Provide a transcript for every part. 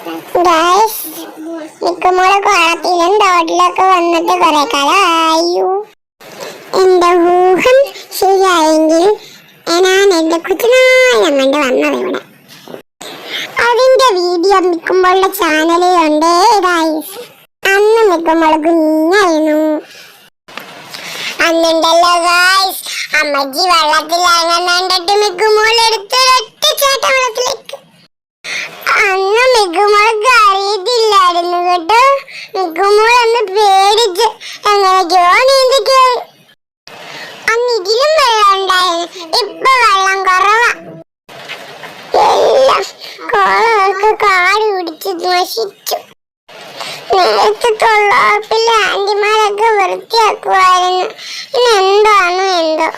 Guys തോട്ടിലൊക്കെ വന്നിട്ട് കുറെ കാലമായു എന്റെ ഊഹം ശരിയായെങ്കിൽ ഞാൻ എന്റെ കുറ്റനായം വന്നത് ഇവിടെ. അതിന്റെ വീഡിയോ മിക്കുമ്പോളുടെ ചാനലിലുണ്ട് ഗായ്സ് അന്ന് മിക്കുമ്പോൾ കുഞ്ഞായിരുന്നു. അന്നുണ്ടല്ലോ അമ്മജി വെള്ളത്തിൽ ഇറങ്ങാണ്ടിട്ട് മിക്കുമ്പോൾ എടുത്ത് ഒറ്റ ചേട്ട വെള്ളത്തിലേക്ക് അന്ന് മിക്കുമ്പോൾക്ക് അറിയത്തില്ലായിരുന്നു കേട്ടോ മിക്കുമ്പോൾ അന്ന് പേടിച്ച് എങ്ങനെയൊക്കെയോ നീന്തി കയറി അന്ന് ഇതിലും വെള്ളം ഉണ്ടായിരുന്നു ഇപ്പൊ വെള്ളം കുറവാ എല്ലാം കാട് പിടിച്ച് നശിച്ചു നേരത്തെ തൊള്ളാപ്പിലെ ആന്റിമാരൊക്കെ വൃത്തിയാക്കുമായിരുന്നു. ഇനി എന്താണോ എന്തോ.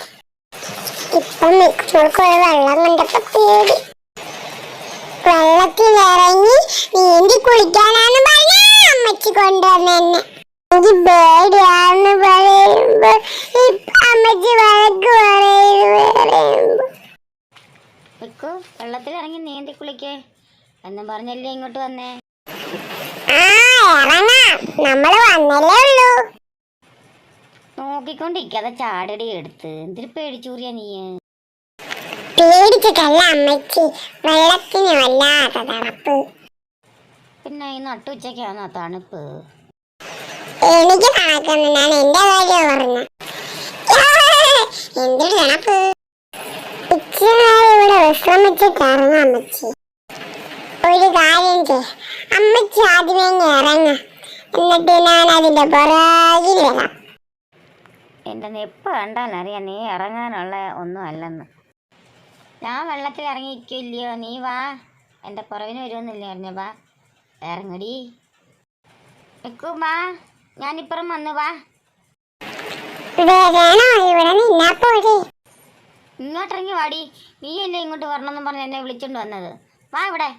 ഇപ്പൊ മിക്സുകൾക്കൊരു ഒരു വെള്ളം കണ്ടപ്പോ പേടി. വെള്ളത്തിൽ ഇറങ്ങി നീന്തി കുളിക്കാനാണ് പറഞ്ഞ അമ്മച്ചി കൊണ്ടുവന്നെന്നെ. എനിക്ക് പേടിയാന്ന് പറയുമ്പോ അമ്മച്ചി വഴക്ക് പറയുമ്പോ. വെക്കു വെള്ളത്തിൽ ഇറങ്ങി നീന്തി കുളിക്കേ. എന്നും പറഞ്ഞല്ലേ ഇങ്ങോട്ട് വന്നേ? നോക്കിക്കൊണ്ടിരിക്കാതെ ചാടടി എടുത്ത്. എന്തിരി പേടിച്ചൂറിയ നീ? പേടിച്ചിട്ടല്ല അമ്മച്ചി. വെള്ളത്തിന് വല്ലാത്ത തണുപ്പ് പിന്നെ ഈ നട്ടുച്ചയ്ക്കാണോ തണുപ്പ്. എനിക്ക് തണുക്കുന്നു ഞാൻ എന്റെ കാര്യം പറഞ്ഞു എന്തൊരു തണുപ്പ്. ഉച്ചനായി ഇവിടെ വിശ്രമിച്ചിട്ട് ഇറങ്ങാം അമ്മച്ചി. ഒരു കാര്യം ചെയ്യ. അമ്മച്ചി ആദ്യമേ ഇറങ്ങ. എന്നിട്ട് ഞാൻ അതിന്റെ പുറകിൽ വരാം. എന്റെ നെപ്പ് കണ്ടാൽ അറിയാം നീ ഇറങ്ങാനുള്ള ഒന്നും അല്ലെന്ന്. ഞാൻ വെള്ളത്തിൽ ഇറങ്ങിയിരിക്കില്ലയോ നീ വാ. എന്റെ പുറവിന് വരുമെന്നില്ലേ അറിഞ്ഞ? വാ. ഇറങ്ങടി. വെക്കും വാ. ഞാനിപ്പുറം വന്നു വാ. ഇങ്ങോട്ടിറങ്ങി വാടി. നീ എന്നെ ഇങ്ങോട്ട് വരണമെന്ന് പറഞ്ഞ് എന്നെ വിളിച്ചോണ്ട് വന്നത്. വാ ഇവിടെ.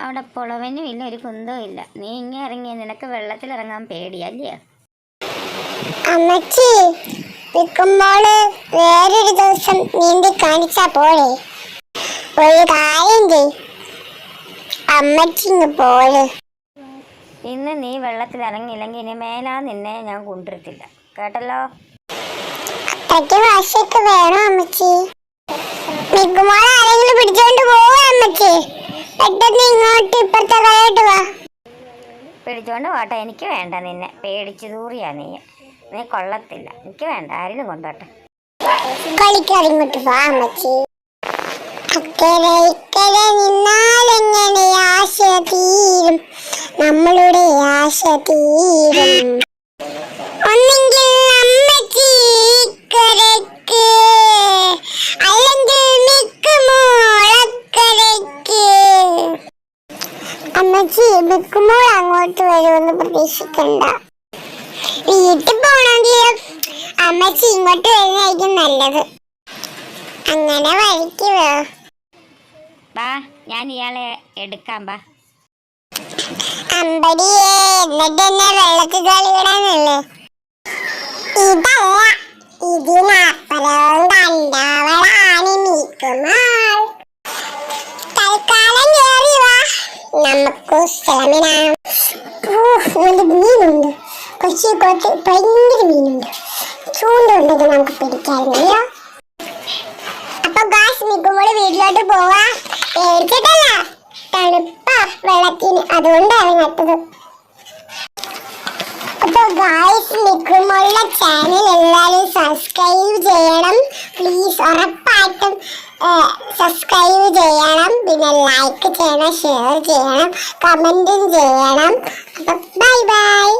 അവിടെ പുളവനും ഇല്ല ഒരു കുന്തവും ഇല്ല. നീ ഇങ്ങനെ ഇറങ്ങിയ നിനക്ക് വെള്ളത്തിൽ ഇറങ്ങാൻ പേടിയല്ലേ അമ്മച്ചി നിൽക്കുമ്പോൾ വേറൊരു ദിവസം നീന്തി കാണിച്ചാ പോലെ ഒരു കാര്യം ചെയ്. അമ്മച്ചി പോലെ ഇന്ന് നീ വെള്ളത്തിൽ ഇറങ്ങിയില്ലെങ്കിൽ ഇനി മേലാ നിന്നെ ഞാൻ കൊണ്ടുവരത്തില്ല. കേട്ടല്ലോ? അത്രയ്ക്ക് വാശിയൊക്കെ വേണോ അമ്മച്ചി? നിക്കുമ്പോൾ ആരെങ്കിലും പിടിച്ചോണ്ട് പോവാ അമ്മച്ചി? പെട്ടെന്ന് ഇങ്ങോട്ട് ഇപ്പുറത്തെ കൈയോട്ട് വാ. പിടിച്ചോണ്ട് പോട്ടെ എനിക്ക് വേണ്ട നിന്നെ. പേടിച്ചു ദൂറിയാ നീ. നീ കൊള്ളത്തില്ല. എനിക്ക് വേണ്ട ആരെങ്കിലും കൊണ്ടോട്ടെ. ഒന്നും ഇങ്ങോട്ട് വാ അമ്മച്ചി. അക്കരെ ഇക്കരെ നിന്നാലെങ്ങനെ ആശ തീരും? നമ്മളുടെ ആശ തീരും. അമ്മച്ചി മിക്കുമോൾ അങ്ങോട്ട് വരുമെന്ന് പ്രതീക്ഷിക്കണ്ട. വീട്ടിൽ പോണെങ്കിൽ അമ്മച്ചി ഇങ്ങോട്ട് വരുന്നതായിരിക്കും നല്ലത്. അങ്ങനെ വഴിക്ക് വാ. ഞാൻ ഇയാളെ എടുക്കാം ബാ. അമ്പടിയേ എന്നിട്ട് എന്നെ വെള്ളത്തിൽ കളിയിടാനല്ലേ ഇതല്ല ഇതിനപ്പുറവും കണ്ടവളാണ് മിക്കുമാൾ സ്ഥലമിടാം നല്ല മീനുണ്ട് കൊച്ചി കുറച്ച് ഭയങ്കര മീനുണ്ട് ചൂണ്ടുണ്ടെങ്കിൽ നമുക്ക് പിടിക്കാറില്ല അപ്പൊ ഗാസ് മിക്കുമ്പോൾ വീട്ടിലോട്ട് പോവാ പേടിച്ചിട്ടല്ല തണുപ്പ വെള്ളത്തിന് അതുകൊണ്ടാണ് നട്ടത് അപ്പൊ ഗായ്സ് മിക്കുമ്പോഴുള്ള ചാനൽ എല്ലാവരും സബ്സ്ക്രൈബ് ചെയ്യണം പ്ലീസ് ഉറപ്പായിട്ടും ലൈക്ക് ചെയ്യണം ഷെയർ ചെയ്യണം കമന്റും ചെയ്യണം. അപ്പം ബൈ ബൈ